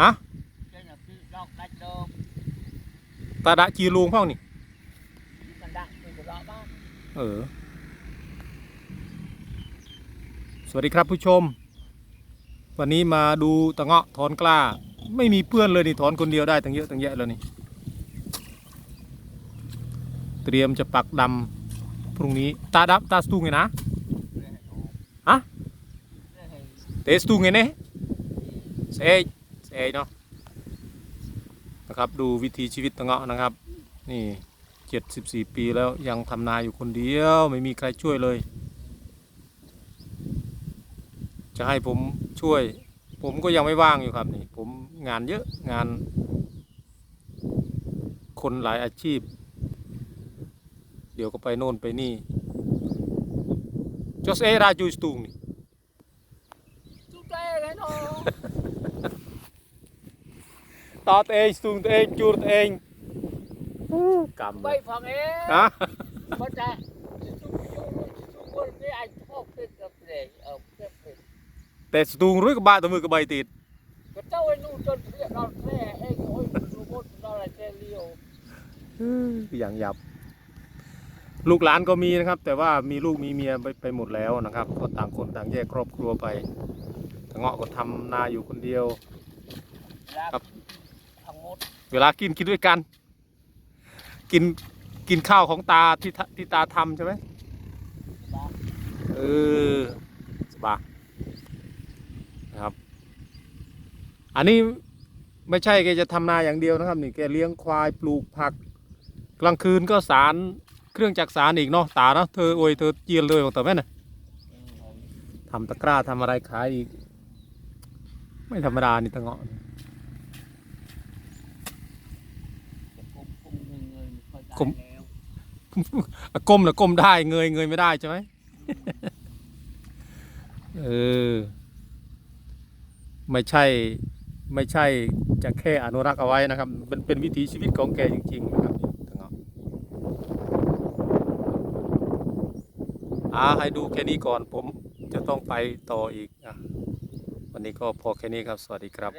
ฮะเจ้าหน้าที่ดอกดัดโดมตาดะจีลุงพ่องนี่ที่มันดักอยู่ตลอดบ้านเออ สวัสดีครับผู้ชม วันนี้มาดูตะเงาะถอนกล้า ไม่มีเพื่อนเลยนี่ถอนคนเดียวได้ตั้งเยอะตั้งแยะแล้วนี่ เตรียมจะปักดำพรุ่งนี้ ตาดับตาสตูไงนะฮะเตสตูไงเนี่ยเซย เซยเนาะนะครับดูวิถีชีวิตตะเงาะนะครับ นี่เจ็ดสิบสี่ปีแล้วยังทำนาอยู่คนเดียวไม่มีใครช่วยเลย จะให้ผมช่วย ผมก็ยังไม่ว่างอยู่ครับนี่ผมงานเยอะงาน คนหลายอาชีพ เดี๋ยวก็ไปโน่นไปนี่จอสเอราจูสตูงนี่ จุดเต้เลยเนาะ ตอตัวเองสตูงตัวเองจูดตัวเองกำไปเลยฟังเองฮะมันจะจุดจุดจุดคนที่ไอ้พวกเป็นกับเพลงเออเป็นเพลงแต่สตูงรู้กับบาตัวมือกับใบติดก็เจ้าไอ้นู่นจนเรียกเราแท้เองโอ้ยลูกคนเราอะไรแค่เลี้ยวอย่างหยับ ลูกหลานก็มีนะครับ แต่ว่ามีลูกมีเมียไปไปหมดแล้วนะครับ ก็ต่างคนต่างแยกครอบครัวไปตะเงาะก็ทำนาอยู่คนเดียวครับ ทั้งหมดเวลากินกินด้วยกัน กินกินข้าวของตาที่ทะที่ตาทำใช่ไหมบ้าเออสบายนะครับ อันนี้ไม่ใช่แกจะทำนาอย่างเดียวนะครับ นี่แกเลี้ยงควายปลูกผัก กลางคืนก็สารเครื่องจักรสารอีกเนาะตาเนาะเธอโอยเธอเจียนเลยของเธอแม่น่ะทำตะกร้าทำอะไรขายอีก ไม่ธรรมดานี่ตะเงาะจะกุมกุมเงินเงินค่อยได้ กุมก้มนะก้มได้เงยเงยไม่ได้ใช่ไหมเออ ไม่ใช่ ไม่ใช่จะแค่อนุรักษ์เอาไว้นะครับเป็นเป็นวิถีชีวิตของแกจริง ๆ นะครับนี่ตะเงาอาให้ดูแค่นี้ก่อนผมจะต้องไปต่ออีกอะวันนี้ก็พอแค่นี้ครับ สวัสดีครับ